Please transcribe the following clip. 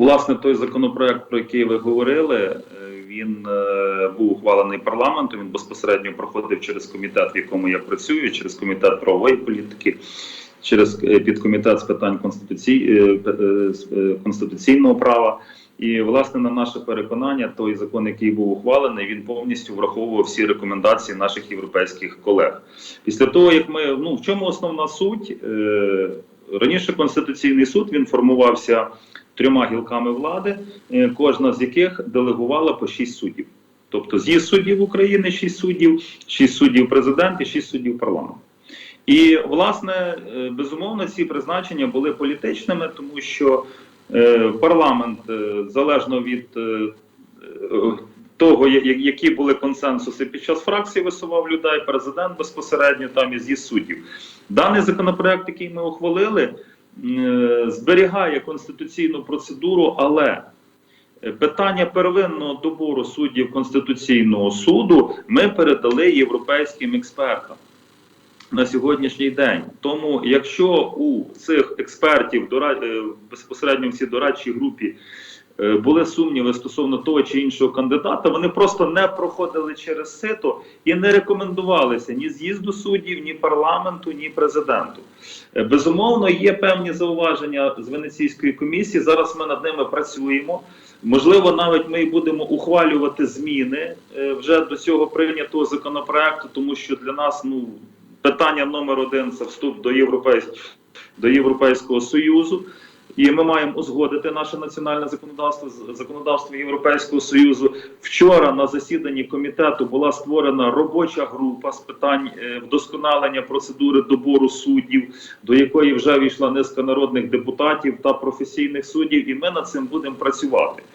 власне, той законопроект, про який ви говорили, е, він е, був ухвалений парламентом. Він безпосередньо проходив через комітет, в якому я працюю, через комітет правової політики, через е, підкомітет з питань е, конституційного права. І власне на наше переконання, той закон, який був ухвалений, він повністю враховував всі рекомендації наших європейських колег. Після того, як ми ну в чому основна суть раніше Конституційний суд він формувався трьома гілками влади, е, кожна з яких делегувала по шість суддів. Тобто з'їзд суддів України шість суддів, шість суддів президент і шість суддів парламенту. І власне е, безумовно ці призначення були політичними, тому що е, парламент залежно від того, які були консенсуси під час фракції, висував людей, президент безпосередньо там і з'їзд суддів. Даний законопроект, який ми ухвалили, зберігає конституційну процедуру, але е, питання первинного добору суддів Конституційного суду ми передали європейським експертам на сьогоднішній день. Тому, якщо у цих експертів е, безпосередньо в цій дорадчій групі е, були сумніви стосовно того чи іншого кандидата, вони просто не проходили через сито і не рекомендувалися ні з'їзду суддів, ні парламенту, ні президенту. Е, Безумовно, є певні зауваження з Венеційської комісії. Зараз ми над ними працюємо. Можливо, навіть ми будемо ухвалювати зміни е, вже до цього прийнятого законопроекту, тому що для нас ну питання номер один це вступ до європейського до Європейського союзу. І ми маємо узгодити наше національне законодавство з законодавство Європейського союзу. Вчора на засіданні комітету була створена робоча група з питань е, вдосконалення процедури добору суддів, до якої вже війшла низка народних депутатів та професійних суддів, і ми над цим будемо працювати.